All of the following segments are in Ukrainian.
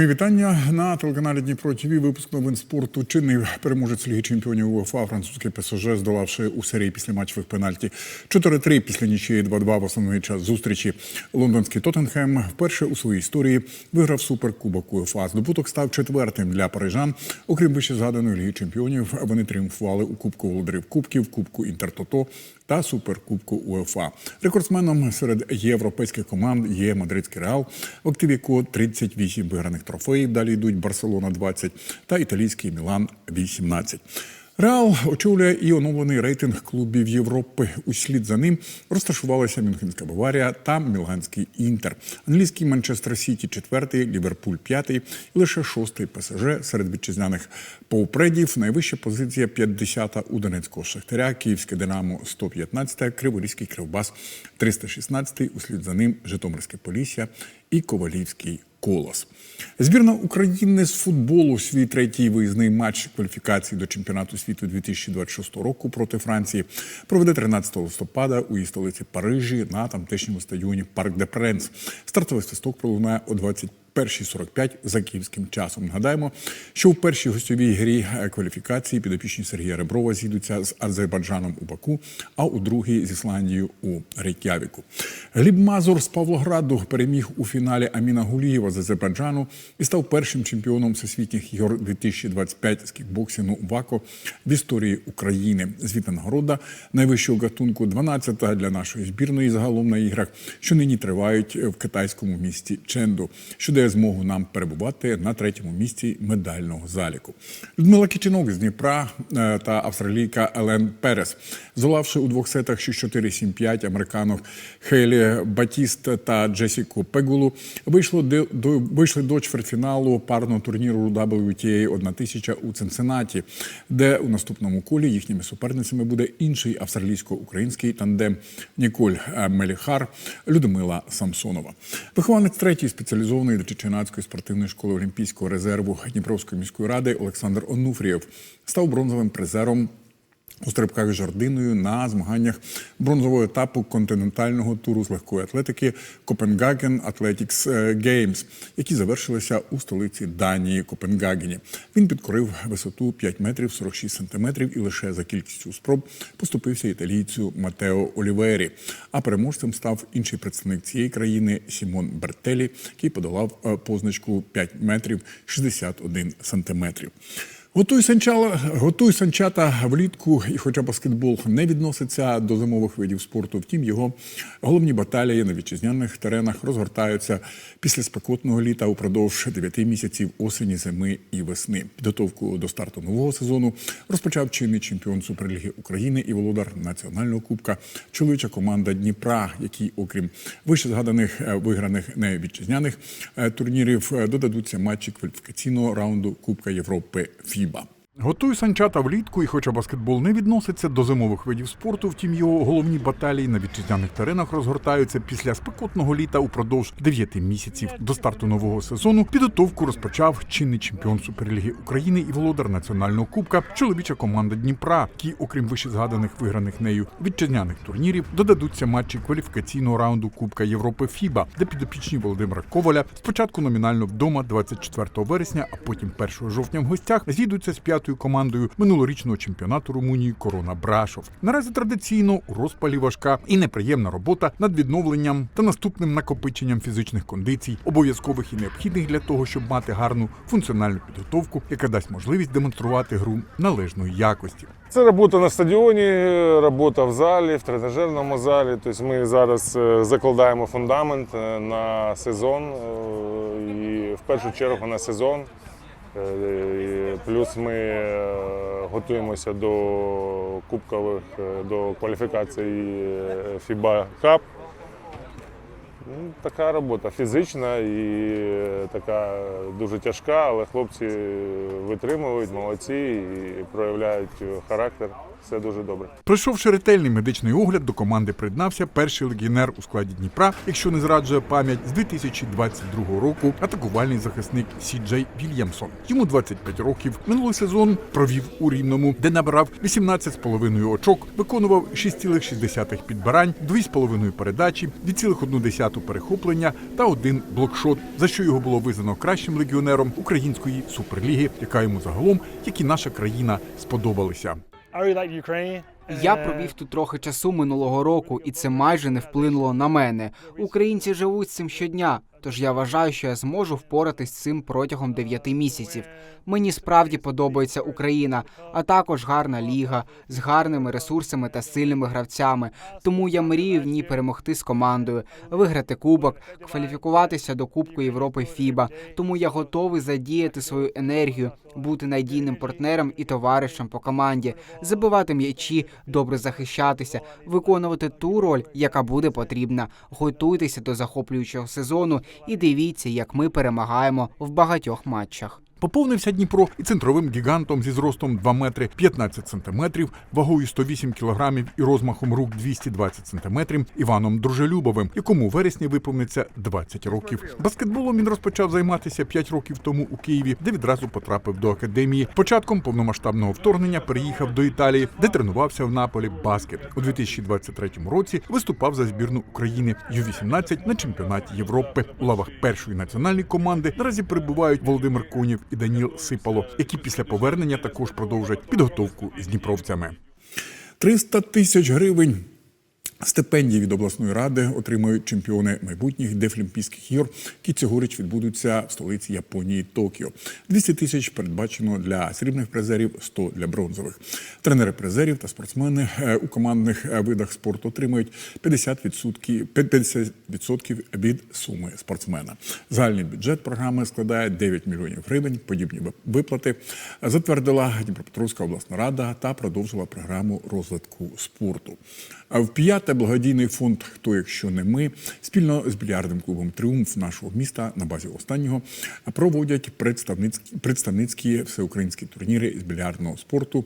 Мої вітання на телеканалі Дніпро ТВ. Випуск новин спорту. Чинний переможець Ліги Чемпіонів УЄФА французький ПСЖ, здолавши у серії після матчових пенальті 4-3 після нічиї 2-2 в основний час зустрічі. Лондонський Тоттенхем вперше у своїй історії виграв суперкубок УЄФА. Здобуток став четвертим для парижан. Окрім вище згаданої Ліги Чемпіонів, вони тріумфували у Кубку Володарів Кубків, Кубку Інтертото та Суперкубку УЕФА. Рекордсменом серед європейських команд є мадридський Реал, в активі якого 38 виграних трофеїв. Далі йдуть Барселона 20 та італійський Мілан 18. Реал очолює і оновлений рейтинг клубів Європи. Услід за ним розташувалися Мюнхенська Баварія та Мілганський Інтер. Англійський Манчестер Сіті четвертий, Ліверпуль п'ятий і лише шостий ПСЖ серед вітчизняних поупредів. Найвища позиція 50-та у Донецького Шахтаря, Київське Динамо 115, Криворізький Кривбас 316, услід за ним Житомирське Полісся і Ковалівський Колос. Збірна України з футболу свій третій виїзний матч кваліфікації до чемпіонату світу 2026 року проти Франції проведе 13 листопада у її столиці Парижі на тамтешньому стадіоні Парк де Пренс. Стартовий свисток пролунає о 20 Перші 45 за київським часом. Нагадаємо, що у першій гостьовій грі кваліфікації підопічні Сергія Реброва зійдуться з Азербайджаном у Баку, а у другій з Ісландією у Рейк'явіку. Гліб Мазур з Павлограду переміг у фіналі Аміна Гулієва з Азербайджану і став першим чемпіоном всесвітніх ігор 2025 з кікбоксингу ВАКО в історії України. Звітна нагорода найвищого гатунку 12-та для нашої збірної загалом на іграх, що нині тривають в китайському місті Ченду. що дає змогу нам перебувати на третьому місці медального заліку. Людмила Кичинок з Дніпра е, та австралійка Елен Перес, здолавши у двох сетах 6-4-7-5 американок Хейлі Батіст та Джесіку Пегулу, вийшло до, до вийшли до чвертьфіналу парного турніру WTA 1000 у Цинциннаті, де у наступному колі їхніми суперницями буде інший австралійсько-український тандем Ніколь е, Меліхар Людмила Самсонова. Вихованець третьої спеціалізованої Чеченацької спортивної школи Олімпійського резерву Дніпровської міської ради Олександр Онуфрієв став бронзовим призером. У стрибках з жардиною на змаганнях бронзового етапу континентального туру з легкої атлетики Копенгаген Athletics Games, які завершилися у столиці Данії Копенгагені. Він підкорив висоту 5 метрів 46 сантиметрів і лише за кількістю спроб поступився італійцю Матео Олівері. А переможцем став інший представник цієї країни Сімон Бертелі, який подолав е, позначку 5 метрів 61 сантиметрів. Готуй санчала, готуй санчата влітку, і хоча баскетбол не відноситься до зимових видів спорту, втім його головні баталії на вітчизняних теренах розгортаються після спекотного літа упродовж 9 місяців осені, зими і весни. Підготовку до старту нового сезону розпочав чинний чемпіон Суперліги України і володар національного кубка чоловіча команда Дніпра, який, окрім вище згаданих е, виграних невітчизняних е, турнірів, е, додадуться матчі кваліфікаційного раунду Кубка Європи ФІБА. Готуй санчата влітку, і хоча баскетбол не відноситься до зимових видів спорту, втім його головні баталії на вітчизняних теренах розгортаються після спекотного літа упродовж 9 місяців. До старту нового сезону підготовку розпочав чинний чемпіон Суперліги України і володар національного кубка чоловіча команда Дніпра, які, окрім вище згаданих виграних нею вітчизняних турнірів, додадуться матчі кваліфікаційного раунду Кубка Європи ФІБА, де підопічні Володимира Коваля спочатку номінально вдома 24 вересня, а потім 1 жовтня в гостях зійдуться з п'ятою командою минулорічного чемпіонату Румунії Корона Брашов. Наразі традиційно у розпалі важка і неприємна робота над відновленням та наступним накопиченням фізичних кондицій, обов'язкових і необхідних для того, щоб мати гарну функціональну підготовку, яка дасть можливість демонструвати гру належної якості. Це робота на стадіоні, робота в залі, в тренажерному залі. Тобто ми зараз е, закладаємо фундамент е, на сезон е, і в першу чергу на сезон. Е, Плюс ми е, готуємося до кубкових, е, до кваліфікації FIBA Cup. Ну, Така робота фізична і така дуже тяжка, але хлопці витримують, молодці і проявляють характер. Все дуже добре. Пройшовши ретельний медичний огляд, до команди приєднався перший легіонер у складі Дніпра, якщо не зраджує пам'ять, з 2022 року атакувальний захисник Сі Джей Вільямсон. Йому 25 років. Минулий сезон провів у Рівному, де набирав 18,5 очок, виконував 6,6 підбирань, 2,5 передачі, 2,1 перехоплення та один блокшот, за що його було визнано кращим легіонером української суперліги, яка йому загалом, як і наша країна, сподобалися. Я провів тут трохи часу минулого року, і це майже не вплинуло на мене. Українці живуть з цим щодня, тож я вважаю, що я зможу впоратись з цим протягом дев'яти місяців. Мені справді подобається Україна, а також гарна ліга з гарними ресурсами та сильними гравцями. Тому я мрію в ній перемогти з командою, виграти кубок, кваліфікуватися до Кубку Європи ФІБА. Тому я готовий задіяти свою енергію, бути надійним партнером і товаришем по команді, забивати м'ячі, добре захищатися, виконувати ту роль, яка буде потрібна. Готуйтеся до захоплюючого сезону і дивіться, як ми перемагаємо в багатьох матчах. Поповнився Дніпро і центровим гігантом зі зростом 2 метри 15 сантиметрів, вагою 108 кілограмів і розмахом рук 220 сантиметрів Іваном Дружелюбовим, якому у вересні виповниться 20 років. Баскетболом він розпочав займатися 5 років тому у Києві, де відразу потрапив до академії. Початком повномасштабного вторгнення переїхав до Італії, де тренувався в Наполі баскет. У 2023 році виступав за збірну України Ю-18 на чемпіонаті Європи. У лавах першої національної команди наразі перебувають Володимир Конєв і Даніл Сипало, які після повернення також продовжать підготовку з дніпровцями. 300 тисяч гривень. Стипендії від обласної ради отримають чемпіони майбутніх Дефлімпійських ігор, які цьогоріч відбудуться в столиці Японії Токіо. 200 тисяч передбачено для срібних призерів, 100 для бронзових. Тренери призерів та спортсмени е, у командних е, видах спорту отримають 50%, 50% від суми спортсмена. Загальний бюджет програми складає 9 мільйонів гривень. Подібні виплати затвердила Дніпропетровська обласна рада та продовжила програму розвитку спорту. В п'яте благодійний фонд Хто якщо не ми спільно з більярдним клубом Тріумф нашого міста на базі останнього проводять представницькі представницькі всеукраїнські турніри з більярдного спорту.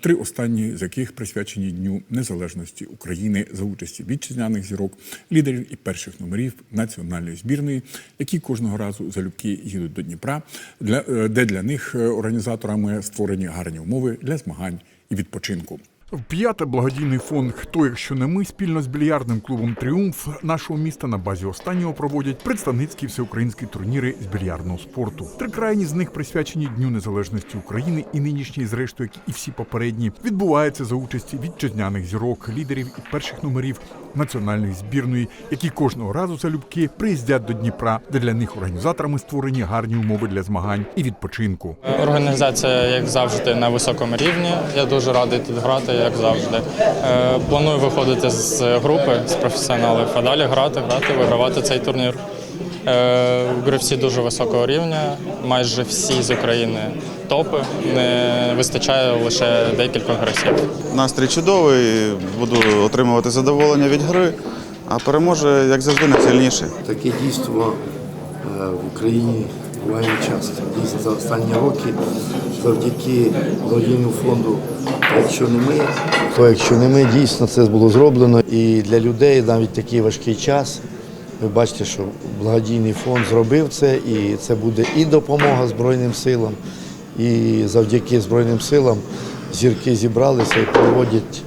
Три останні з яких присвячені Дню Незалежності України за участі вітчизняних зірок, лідерів і перших номерів національної збірної, які кожного разу залюбки їдуть до Дніпра, для е, де для них е, організаторами створені гарні умови для змагань і відпочинку. В п'яте благодійний фонд Хто якщо не ми спільно з більярдним клубом Тріумф нашого міста на базі останнього проводять представницькі всеукраїнські турніри з більярдного спорту. Три крайні з них присвячені Дню Незалежності України і нинішній, зрештою, як і всі попередні, відбуваються за участі вітчизняних зірок, лідерів і перших номерів національної збірної, які кожного разу залюбки приїздять до Дніпра, де для них організаторами створені гарні умови для змагань і відпочинку. Організація, як завжди, на високому рівні. Я дуже радий тут грати, як завжди. Е, Планую виходити з групи з професіоналів, а далі грати, грати, вигравати цей турнір. Е, Гравці дуже високого рівня, майже всі з України топи. Не вистачає лише декількох гравців. Настрій чудовий, буду отримувати задоволення від гри, а переможе, як завжди, найсильніший. Таке дійство е, в Україні буває часто. Дійсно, за останні роки завдяки благодійному фонду, якщо не ми, то якщо не ми, дійсно це було зроблено. І для людей навіть такий важкий час. Ви бачите, що благодійний фонд зробив це, і це буде і допомога Збройним силам, і завдяки Збройним силам зірки зібралися і проводять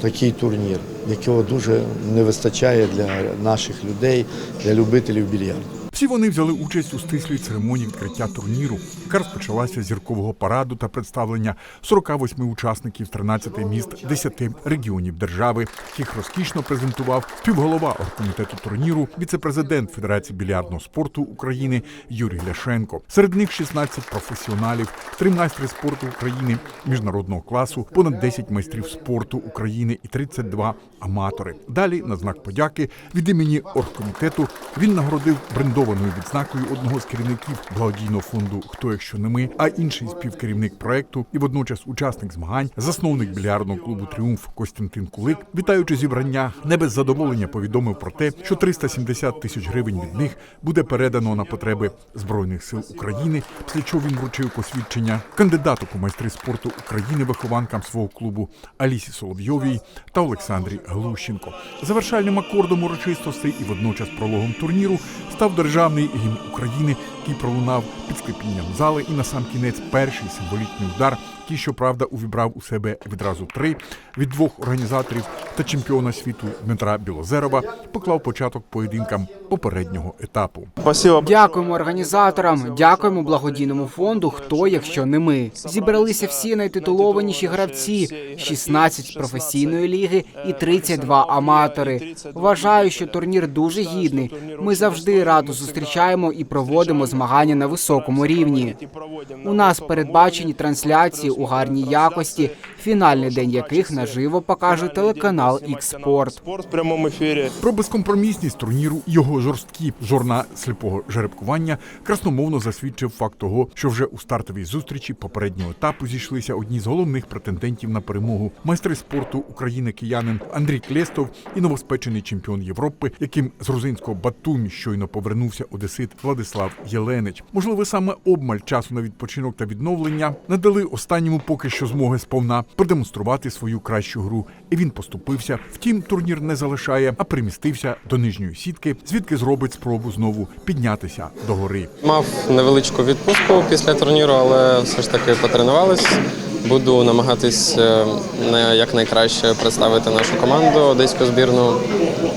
такий турнір, якого дуже не вистачає для наших людей, для любителів більярду. Всі вони взяли участь у стислій церемонії відкриття турніру, яка розпочалася зіркового параду та представлення 48 учасників з 13 міст 10 регіонів держави, яких розкішно презентував співголова оргкомітету турніру, віцепрезидент Федерації більярдного спорту України Юрій Ляшенко. Серед них 16 професіоналів, три майстри спорту України міжнародного класу, понад 10 майстрів спорту України і 32 аматори. Далі, на знак подяки від імені оргкомітету, він нагородив брендових подарованою відзнакою одного з керівників благодійного фонду Хто якщо не ми, а інший співкерівник проекту і водночас учасник змагань, засновник більярдного клубу Тріумф Костянтин Кулик, вітаючи зібрання, не без задоволення повідомив про те, що 370 тисяч гривень від них буде передано на потреби збройних сил України. Після чого він вручив посвідчення кандидату у майстри спорту України вихованкам свого клубу Алісі Соловйовій та Олександрі Глущенко. Завершальним акордом урочистостей і водночас прологом турніру став державний гімн України, який пролунав під склепінням зали, і на сам кінець перший символічний удар, який, щоправда, увібрав у себе відразу три від двох організаторів та чемпіона світу Дмитра Білозерова, поклав початок поєдинкам попереднього етапу. Дякуємо організаторам, дякуємо благодійному фонду. Хто, якщо не ми, зібралися всі найтитулованіші гравці: 16 професійної ліги і 32 аматори. Вважаю, що турнір дуже гідний. Ми завжди радо зустрічаємо і проводимо змагання на високому рівні. У нас передбачені трансляції у гарній якості, фінальний день яких наживо покаже телеканал «Ікспорт». Спорт в прямому ефірі. Про безкомпромісність турніру його жорсткі жорна сліпого жеребкування красномовно засвідчив факт того, що вже у стартовій зустрічі попереднього етапу зійшлися одні з головних претендентів на перемогу майстри спорту України киянин Андрій Клєстов і новоспечений чемпіон Європи, яким з грузинського Батумі щойно повернувся одесит Владислав Єленич. Можливо, саме обмаль часу на відпочинок та відновлення надали останньому поки що змоги сповна продемонструвати свою кращу гру. І він поступився. Втім, турнір не залишає, а примістився до нижньої сітки, звідки зробить спробу знову піднятися до гори. Мав невеличку відпустку після турніру, але все ж таки потренувались. Буду намагатись е, на- якнайкраще представити нашу команду, одеську збірну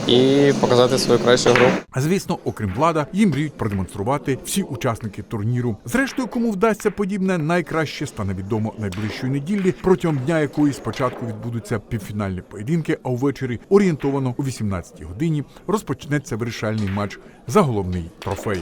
і показати свою кращу гру. А звісно, окрім влада, їм мріють продемонструвати всі учасники турніру. Зрештою, кому вдасться подібне, найкраще стане відомо найближчої неділі, протягом дня якої спочатку відбудуться півфінальні поєдинки, а увечері орієнтовано о 18 годині розпочнеться вирішальний матч за головний трофей.